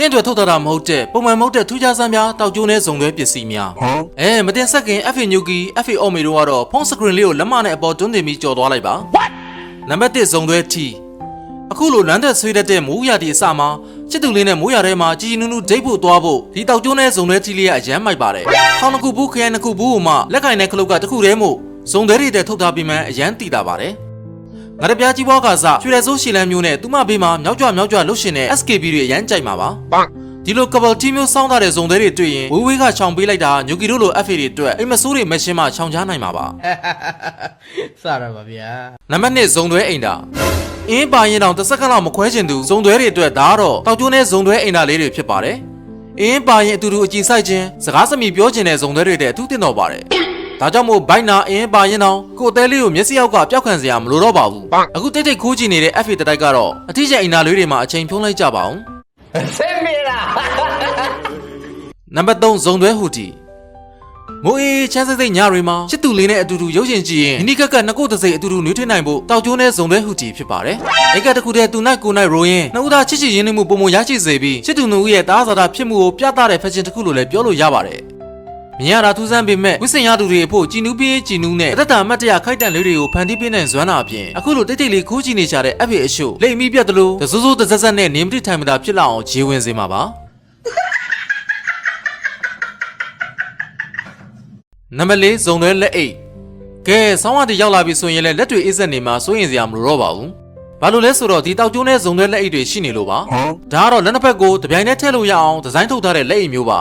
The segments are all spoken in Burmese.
တင့်တွေထုတ်ထားတာမဟုတ်တဲ့ပုံမှန်မဟုတ်တဲ့ထူးခြားဆန်းများတောက်ကျိုးနဲ့ဇုံသွဲပစ္စည်းများအဲမတင်ဆက်ခင် FA ညူကီ FA အော်မီတို့ကတော့ဖုန်းစကရင်လေးကိုလက်မနဲ့အပေါ်တွန်းတင်ပြီးကြော်သွားလိုက်ပါနံပါတ်1ဇုံသွဲ T အခုလိုလမ်းသက်ဆွေးတတ်တဲ့မိုးရတီအစမှာချစ်သူလေးနဲ့မိုးရထဲမှာជីជីနုနုဒိတ်ဖို့သွားဖို့ဒီတောက်ကျိုးနဲ့ဇုံသွဲ T လေးကအရမ်းမိုက်ပါတယ်ခေါင်းတစ်ခုဘူးခရိုင်တစ်ခုဘူးဟိုမှလက်ကင်တဲ့ခလုတ်ကတစ်ခုတည်းမို့ဇုံသွဲတွေတဲ့ထုတ်ထားပြီးမှအရမ်းတည်တာပါတယ် ငါတပြားကြီးဘွားကစားရွှေရဲစိုးရှီလန်းမျိုးနဲ့သူမဘေးမှာမြောက်ကြွမြောက်ကြွလှုပ်ရှင်တဲ့ SKB တွေအရန်ကြိုက်မှာပါဒီလိုကပလ်တီမျိုးစောင်းထားတဲ့ဇုံသေးတွေတွေ့ရင်ဝေးဝေးကခြောင်ပေးလိုက်တာညိုကီတို့လို FA တွေအတွက်အိမ်မဆိုးတွေမရှင်းမှခြောင်ချနိုင်မှာပါစရပါဗျာနံပါတ်1ဇုံသွဲအိမ်တာအင်းပါရင်တောင်တစ်စက္ကန့်လောက်မခွဲချင်သူဇုံသွဲတွေအတွက်ဒါကတော့တောက်ကျိုးနဲ့ဇုံသွဲအိမ်တာလေးတွေဖြစ်ပါတယ်အင်းပါရင်အတူတူအကြည့်ဆိုင်ခြင်းစကားစမိပြောချင်တဲ့ဇုံသွဲတွေတဲ့အထူးတင်တော့ပါတယ် ဒါကြောင့်မို့ဘိုင်နာအင်းပါရင်တောင်ကိုယ်အသေးလေးကိုမျက်စိအောက်ကပျောက်ခံစရာမလိုတော့ပါဘူးအခုတိတ်တိတ်ခိုးကြည့်နေတဲ့ FA တတိုက်ကတော့အထီးကျအိမ်တာလေးတွေမှာအချိန်ဖြုံးလိုက်ကြပါအောင်ဆင်းပြေလားနံပါတ်3ဇုံသွဲဟူတီမိုးအေးချမ်းစိတ်စိတ်ညတွေမှာချစ်သူလေးနဲ့အတူတူရုပ်ရှင်ကြည့်ရင်ဒီနိကက်ကနှစ်ကိုယ်တစ်စိတ်အတူတူနှွေးထွေးနိုင်ဖို့တောက်ကျိုးနဲ့ဇုံသွဲဟူတီဖြစ်ပါတယ်။အိတ်ကတစ်ခုတည်းသူနိုင်ကိုနိုင်ရိုရင်နှစ်ဦးသားချစ်ချစ်ရင်းနှီးမှုပုံမရရှိစေပြီးချစ်သူနှစ်ဦးရဲ့တားစားတာဖြစ်မှုကိုပြသတဲ့ဖက်ရှင်တစ်ခုလို့လည်းပြောလို့ရပါတယ်။ မြင်ရတာထူးဆန်းပေမဲ့ဝိစင်ရသူတွေအဖို့ကြည်နူးပြေးကြည်နူးနဲ့အသက်တာအမတ်တရခိုက်တန့်လေးတွေကိုဖန်တီးပေးနိုင်စွမ်းတာအပြင်အခုလိုတိတ်တိတ်လေးခိုးကြည့်နေကြတဲ့အဖေအရှုလိမ့်မီပြတ်တယ်လို့တစိုးစိုးတဆက်ဆက်နဲ့နေမတိထိုင်မတာဖြစ်လာအောင်ဂျေဝင်စေမှာပါ။နံပါတ်၄ဇုံသွဲလက်အိတ်ကဲဆောင်းဝါးတီရောက်လာပြီဆိုရင်လည်းလက်တွေအေးစက်နေမှာစိုးရင်စရာမလိုတော့ပါဘူးဘာလို့လဲဆိုတော့ဒီတောက်ကျိုးနဲ့ဇုံသွဲလက်အိတ်တွေရှိနေလို့ပါဒါကတော့လက်နှစ်ဖက်ကိုတပြိုင်တည်းထည့်လို့ရအောင်ဒီဇိုင်းထုတ်ထားတဲ့လက်အိတ်မျိုးပါ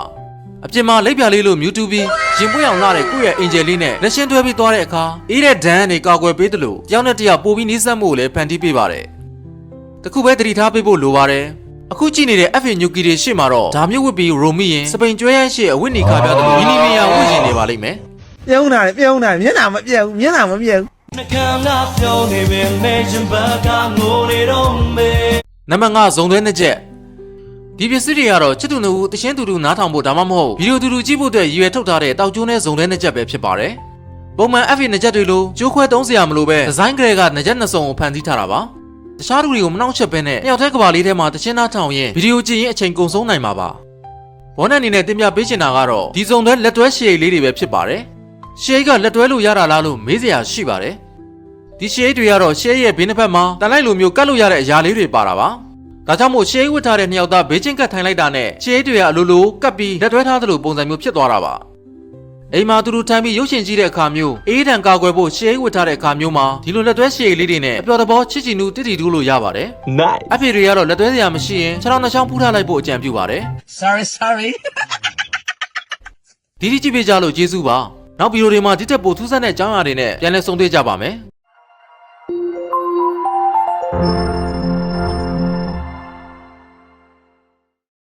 အပြင်မှာလက်ပြလေးလို့မြူတူပြီးရင်ပွေးအောင်လာတဲ့ကိုယ့်ရဲ့အင်ဂျယ်လေးနဲ့လက်ရှင်းတွဲပြီးသွားတဲ့အခါအေးတဲ့ဒန်းကနေကာကွယ်ပေးတယ်လို့တယောက်နဲ့တယောက်ပို့ပြီးနှီးစပ်မှုကိုလည်းဖန်တီးပေးပါတယ်တခုပဲတတိထားပေးဖို့လိုပါတယ်အခုကြည့်နေတဲ့ FA ညူကီတွေရှေ့မှာတော့ဒါမျိုးဝစ်ပြီးရိုမီရင်စပိန်ကျွဲရန်ရှေ့အဝိနီခါပြတယ်လို့မီနီမီယာဝစ်ရှင်နေပါလိမ့်မယ်ပြုံးတာလေပြုံးတာမျက်နှာမပြတ်ဘူးမျက်နှာမပြတ်ဘူးနှကမ်းကပြောင်းနေပင်မေရှင်ဘကငိုနေတော့မေနံပါတ်5ဇုံသွဲနှစ်ချက် ဒီပစ္စည်းတွေကတော့ချစ်သူနှစ်ဦးတရှင်းတူတူနားထောင်ဖို့ဒါမှမဟုတ်ဗီဒီယိုတူတူကြည့်ဖို့အတွက်ရည်ရွယ်ထုတ်ထားတဲ့တောက်ကျိုးနဲ့ဇုံသွဲနှစ်ချက်ပဲဖြစ်ပါတယ်ပုံမှန် FA နှစ်ချက်တွေလိုကျိုးခွဲသုံးစရာမလိုပဲဒီဇိုင်းကလေးကနှစ်ချက်နှစ်စုံကိုဖန်တီးထားတာပါတခြားလူတွေကိုမနှောင့်ယှက်ပဲနဲ့တယောက်တည်းကဘာလေးထဲမှာတရှင်းသားထောင်ရင်ဗီဒီယိုကြည့်ရင်အချိန်ကုန်ဆုံးနိုင်မှာပါဘောနက်အနေနဲ့တင်ပြပေးချင်တာကတော့ဒီဇုံသွဲလက်တွဲရှေ့လေးတွေပဲဖြစ်ပါတယ်ရှေ့ကလက်တွဲလို့ရတာလားလို့မေးစရာရှိပါတယ်ဒီရှေးတွေကတော့ရှေးရဲ့ဘေးနှစ်ဖက်မှာတန်လိုက်လိုမျိုးကတ်လို့ရတဲ့အရာလေးတွေပါတာပါ ဒါကြောင့်မို့ရှေးဝတ်ထားတဲ့နှစ်ယောက်သားဘေးချင်းကတ်ထိုင်လိုက်တာနဲ့ရှေးတွေကအလိုလိုကတ်ပြီးလက်တွဲထားသလိုပုံစံမျိုးဖြစ်သွားတာပါအိမ်မှာသူတို့ထိုင်ပြီးရုပ်ရှင်ကြည့်တဲ့အခါမျိုးအေးတံကာကွယ်ဖို့ရှေးဝတ်ထားတဲ့အခါမျိုးမှာဒီလိုလက်တွဲရှေးလေးတွေနဲ့အပျော်တဘောချစ်ချီနူတိတိတူးလို့ရပါတယ် nice အဖေတွေကတော့လက်တွဲစရာမရှိရင်ခြေထောက်နှစ်ချောင်းဖူးထားလိုက်ဖို့အကြံပြုပါတယ် sorry sorry ဒီဒီကြည့်ပေးကြလို့ကျေးဇူးပါနောက်ဗီဒီယိုတွေမှာဒီတက်ပိုထူးဆန်းတဲ့အကြောင်းအရာတွေနဲ့ပြန်လည်ဆုံတွေ့ကြပါမယ်